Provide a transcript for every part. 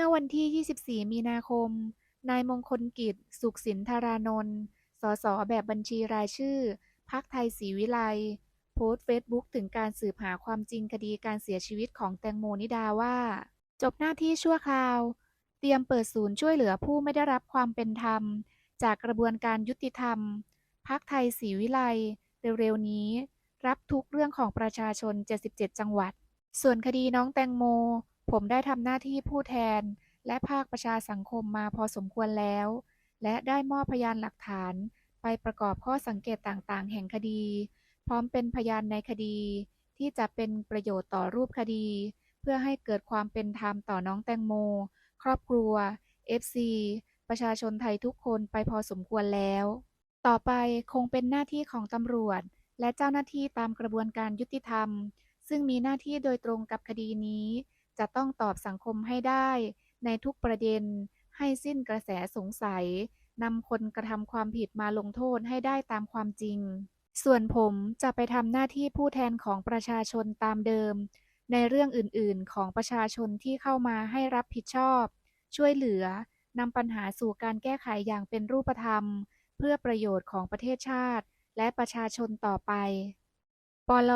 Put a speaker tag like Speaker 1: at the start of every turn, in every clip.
Speaker 1: มื่อวันที่ 24 มีนาคม นายมงคลกิจ สุขสินธารานนท์ สส แบบบัญชีรายชื่อพรรคไทยศรีวิไล โพสต์เฟซบุ๊กถึงการสืบหาความจริงคดีการเสียชีวิตของแตงโมนิดาว่า จบหน้าที่ชั่วคราว เตรียมเปิดศูนย์ช่วยเหลือผู้ไม่ได้รับความเป็นธรรม จากกระบวนการยุติธรรมพรรคไทยศรีวิไล เร็วๆนี้ รับทุกเรื่องของประชาชน 77 จังหวัด ส่วนคดีน้องแตงโม ผมได้ทำหน้าที่ผู้แทน และภาคประชาสังคมมาพอสมควรแล้ว และได้มอบพยานหลักฐาน ไปประกอบข้อสังเกตต่างๆ แห่งคดี พร้อมเป็นพยานในคดี ที่จะเป็นประโยชน์ต่อรูปคดี เพื่อให้เกิดความเป็นธรรมต่อน้องแตงโม ครอบครัว FC ประชาชนไทยทุกคนไปพอสมควรแล้ว ต่อไปคงเป็นหน้าที่ของตำรวจ และเจ้าหน้าที่ตามกระบวนการยุติธรรม ซึ่งมีหน้าที่โดยตรงกับคดีนี้ จะต้องตอบสังคมให้ได้ในทุกประเด็นให้สิ้นกระแสสงสัยนำคนกระทำความผิดมาลงโทษให้ได้ตามความจริง ส่วนผมจะไปทำหน้าที่ผู้แทนของประชาชนตามเดิม ในเรื่องอื่นๆ ของประชาชนที่เข้ามาให้รับผิดชอบ ช่วยเหลือนำปัญหาสู่การแก้ไขอย่างเป็นรูปธรรม เพื่อประโยชน์ของประเทศชาติ และประชาชนต่อไป ปล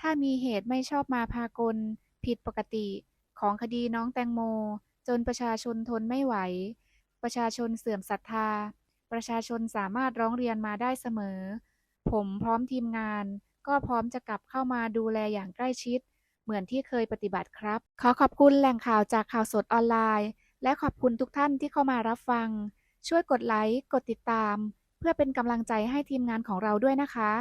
Speaker 1: ถ้ามีเหตุไม่ชอบมาพากล ผิดปกติ ของคดีน้องแตงโม จนประชาชนทนไม่ไหว ประชาชนเสื่อมศรัทธา ประชาชนสามารถร้องเรียนมาได้เสมอ ผมพร้อมทีมงาน ก็พร้อมจะกลับเข้ามาดูแลอย่างใกล้ชิด เหมือนที่เคยปฏิบัติครับ ขอขอบคุณแหล่งข่าวจากข่าวสดออนไลน์ และขอบคุณทุกท่านที่เข้ามารับฟัง ช่วยกดไลค์ กดติดตาม เพื่อเป็นกำลังใจให้ทีมงานของเราด้วยนะคะ